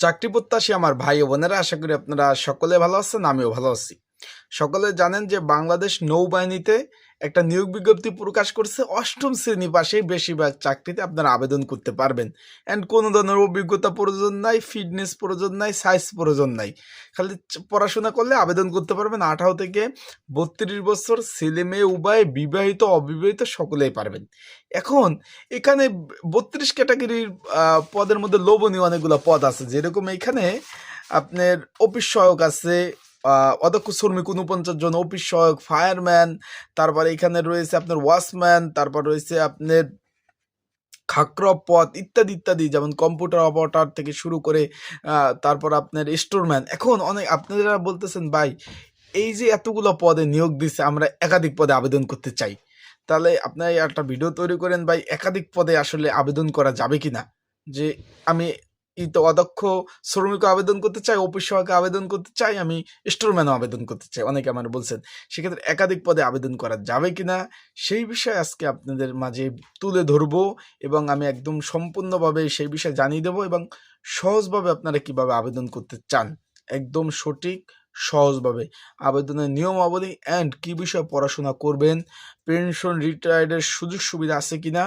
চাকরি প্রত্যাশী আমার ভাই ও বোনেরা, আশা করি আপনারা সকলে ভালো আছেন, আমিও ভালো আছি। সকলে জানেন যে বাংলাদেশ নৌবাহিনীতে একটা নিয়োগ বিজ্ঞপ্তি প্রকাশ করছে অষ্টম শ্রেণি পাশেই বেশিরভাগ চাকরিতে আপনারা আবেদন করতে পারবেন। অ্যান্ড কোনো ধরনের অভিজ্ঞতা প্রয়োজন নাই ফিটনেস প্রয়োজন নাই সাইজ প্রয়োজন নাই। খালি পড়াশোনা করলে আবেদন করতে পারবেন। আঠারো থেকে বত্রিশ বছর, ছেলে মেয়ে উভয় বিবাহিত, অবিবাহিত সকলেই পারবেন। এখন এখানে বত্রিশ ক্যাটাগরির পদের মধ্যে লোভনীয় অনেকগুলো পদ আছে। যেরকম এখানে আপনার অফিস সহায়ক আছে অদক্ষ শ্রমিক উনপঞ্চাশ জন, অফিস সহায়ক, ফায়ারম্যান, তারপর এখানে রয়েছে আপনার ওয়াচম্যান, তারপর রয়েছে আপনার খাকরপ পদ ইত্যাদি ইত্যাদি, যেমন কম্পিউটার অপারেটর থেকে শুরু করে তারপর আপনার স্টোরম্যান। এখন অনেক আপনারা বলতেছেন, ভাই, এই যে এতগুলো পদে নিয়োগ দিচ্ছে আমরা একাধিক পদে আবেদন করতে চাই। তাহলে আপনার একটা ভিডিও তৈরি করেন, ভাই, একাধিক পদে আসলে আবেদন করা যাবে কিনা? যে আমি অদক্ষ শ্রমিকও আবেদন করতে চাই অফিস সহায়কে আবেদন করতে চাই আমি স্টোরম্যানও আবেদন করতে চাই, অনেকে আমার বলছেন, সেক্ষেত্রে একাধিক পদে আবেদন করা যাবে কিনা? সেই বিষয়ে আজকে আপনাদের মাঝে তুলে ধরবো এবং আমি একদম সম্পূর্ণভাবে সেই বিষয়ে জানিয়ে দেবো এবং সহজভাবে আপনারা কীভাবে আবেদন করতে চান। একদম সঠিক, সহজভাবে। আবেদনের নিয়মাবলী অ্যান্ড কি বিষয়ে পড়াশোনা করবেন পেনশন রিটায়ার্ডের সুযোগ সুবিধা আছে কিনা,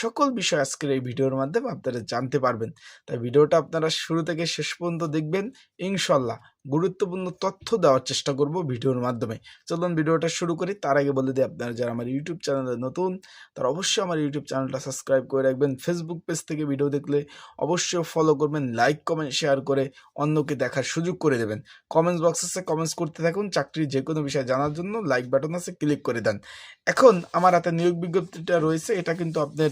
সকল বিষয় আজকের এই ভিডিওর মাধ্যমে আপনারা জানতে পারবেন। তাই ভিডিওটা আপনারা শুরু থেকে শেষ পর্যন্ত দেখবেন। ইনশাল্লাহ গুরুত্বপূর্ণ তথ্য দেওয়ার চেষ্টা করব ভিডিওর মাধ্যমে। চলুন ভিডিওটা শুরু করি। তার আগে বলে দিই, আপনারা যারা আমার ইউটিউব চ্যানেলে নতুন, তারা অবশ্যই আমার ইউটিউব চ্যানেলটা সাবস্ক্রাইব করে রাখবেন। ফেসবুক পেজ থেকে ভিডিও দেখলে অবশ্যই ফলো করবেন, লাইক, কমেন্ট, শেয়ার করে অন্যকে দেখার সুযোগ করে দেবেন। কমেন্টস বক্সে কমেন্টস করতে থাকুন। চাকরির যে কোনো বিষয় জানার জন্য লাইক বাটন আছে, ক্লিক করে দেন। এখন আমার হাতে নিয়োগ বিজ্ঞপ্তিটা রয়েছে, এটা কিন্তু আপনার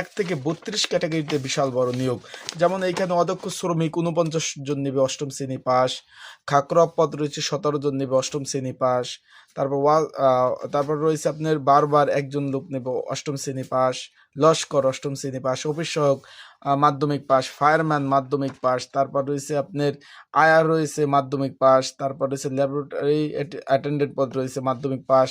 এক থেকে বত্রিশ ক্যাটাগরিতে বিশাল বড় নিয়োগ। যেমন এইখানে অদক্ষ শ্রমিক উনপঞ্চাশ জন নেবে, অষ্টম শ্রেণি পাস খাকরপ পদ রয়েছে, সতেরো জন নেবে, অষ্টম শ্রেণি পাস তারপর ওয়াল তারপর রয়েছে আপনার বারবার একজন লোক নেব, অষ্টম শ্রেণি পাস, লস্কর অষ্টম শ্রেণি পাস অফিস সহক মাধ্যমিক পাস, ফায়ারম্যান মাধ্যমিক পাস, তারপর রয়েছে আপনার আয়ার রয়েছে মাধ্যমিক পাস, তারপর রয়েছে ল্যাবরেটরি অ্যাটেন্ডেন্ট পদ রয়েছে মাধ্যমিক পাস,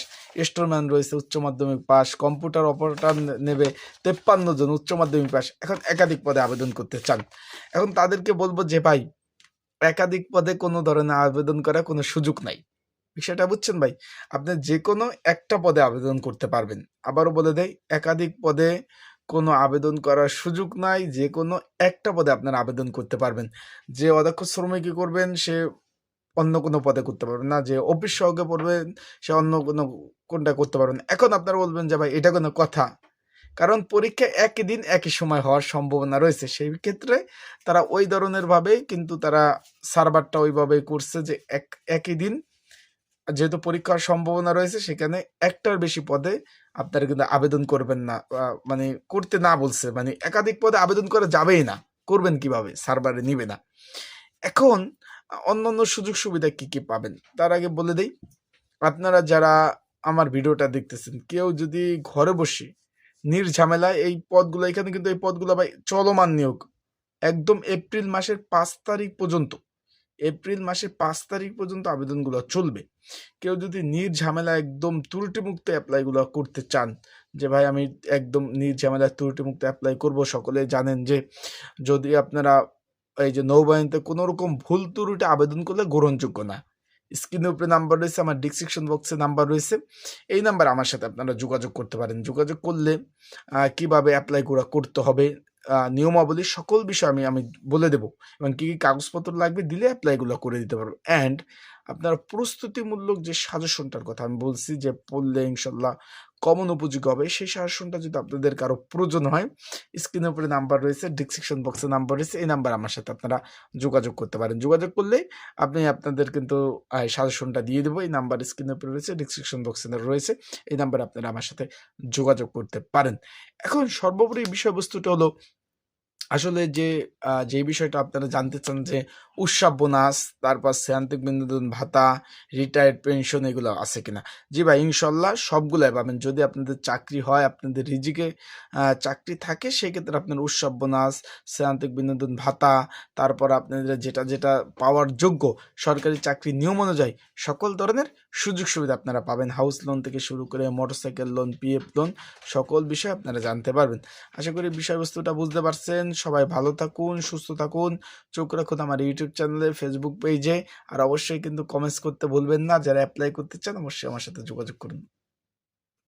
স্টোরম্যান রয়েছে উচ্চ মাধ্যমিক পাস, কম্পিউটার অপারেটর নেবে তেপ্পান্ন জন উচ্চ মাধ্যমিক পাস, এখন একাধিক পদে আবেদন করতে চান। এখন তাদেরকে বলব যে ভাই, একাধিক পদে কোনো ধরনের আবেদন করার কোনো সুযোগ নাই। বিষয়টা বুঝছেন ভাই? আপনি যে কোনো একটা পদে আবেদন করতে পারবেন। আবারও বলে দেয় একাধিক পদে কোনো আবেদন করার সুযোগ নাই যে কোনো একটা পদে আপনারা আবেদন করতে পারবেন। যে অদক্ষ শ্রমিকই করবেন, সে অন্য কোনো পদে করতে পারবেন না। যে অফিস সহকে পড়বেন, সে অন্য কোনো কোনটা করতে পারবেন এখন আপনারা বলবেন যে ভাই, এটা কোনো কথা। কারণ পরীক্ষা একই দিন, একই সময় হওয়ার সম্ভাবনা রয়েছে। সেই ক্ষেত্রে তারা ওই ধরনের ভাবেই কিন্তু তারা সার্ভারটা ওইভাবেই করছে যে এক, একই দিন যেহেতু পরীক্ষার সম্ভাবনা রয়েছে, সেখানে একটার বেশি পদে আপনারা কিন্তু আবেদন করবেন না মানে করতে না বলছে মানে একাধিক পদে আবেদন করা যাবেই না, করবেন কীভাবে? সার্ভারে নিবে না। এখন অন্যান্য সুযোগ সুবিধা কি কি পাবেন? তার আগে বলে দেই, আপনারা যারা আমার ভিডিওটা দেখতেছেন, কেউ যদি ঘরে বসে নির্ঝামেলায় এই পদগুলো, এখানে কিন্তু এই পদগুলো ভাই চলমান নিয়োগ, একদম এপ্রিল মাসের পাঁচ তারিখ পর্যন্ত। এপ্রিল মাসের পাঁচ তারিখ পর্যন্ত আবেদনগুলো চলবে। কেউ যদি নির্ঝামেলা একদম ত্রুটিমুক্ত অ্যাপ্লাইগুলো করতে চান, যে ভাই আমি একদম নির্ঝামেলা ত্রুটিমুক্ত অ্যাপ্লাই করব, সকলে জানেন যে যদি আপনারা এই যে নৌবাহিনীতে কোনো রকম ভুল ত্রুটি আবেদন করলে গ্রহণযোগ্য না। স্ক্রিনের উপরে নাম্বার রয়েছে, আমার ডিসক্রিপশন বক্সে নাম্বার রয়েছে। এই নাম্বার আমার সাথে আপনারা যোগাযোগ করতে পারেন। যোগাযোগ করলে কীভাবে অ্যাপ্লাই করা করতে হবে নিয়মাবলী সকল বিষয় আমি আমি বলে দেবো। এবং কী কী কাগজপত্র লাগবে দিলে অ্যাপ্লাইগুলো করে দিতে পারব। অ্যান্ড আপনার প্রস্তুতিমূলক যে সাজেশনটার কথা আমি বলছি যে পড়লে ইনশাল্লাহ কমন উপযোগী হবে, সেই সাজেশনটা যদি আপনাদের কারও প্রয়োজন হয় স্ক্রিনের উপরে নাম্বার রয়েছে ডিসক্রিপশন বক্সে নাম্বার রয়েছে, এই নাম্বার আমার সাথে আপনারা যোগাযোগ করতে পারেন। যোগাযোগ করলে আপনি আপনাদের কিন্তু সাজেশনটা দিয়ে দেবো, এই নাম্বার স্ক্রিনের উপরে রয়েছে ডিসক্রিপশন বক্সে রয়েছে, এই নাম্বারে আপনারা আমার সাথে যোগাযোগ করতে পারেন। এখন সর্বোপরি বিষয়বস্তুটা হলো আসলে যে যে বিষয়টা আপনারা জানতে চান যে, উৎসব বোনাস, তারপর শ্রেয়ান্তিক বিনোদন ভাতা রিটায়ার্ড পেনশন এগুলো আছে কিনা? জি ভাই, ইনশাল্লাহ সবগুলাই পাবেন। যদি আপনাদের চাকরি হয়, আপনাদের রিজিকে চাকরি থাকে, সেক্ষেত্রে আপনার উৎসব বোনাস, শ্রেয়ান্তিক বিনোদন ভাতা, তারপর আপনাদের যেটা যেটা পাওয়ার যোগ্য সরকারি চাকরি নিয়ম অনুযায়ী সকল ধরনের সুযোগ সুবিধা আপনারা পাবেন। হাউস লোন থেকে শুরু করে মোটরসাইকেল লোন পিএফ লোন সকল বিষয় আপনারা জানতে পারবেন। আশা করি বিষয়বস্তুটা বুঝতে পারছেন। সবাই ভালো থাকুন, সুস্থ থাকুন। চোখ রাখুন আমার ইউটিউব চ্যানেলে ফেসবুক পেজে আর অবশ্যই কিন্তু কমেন্টস করতে ভুলবেন না। যারা অ্যাপ্লাই করতে চান, অবশ্যই আমার সাথে যোগাযোগ করুন।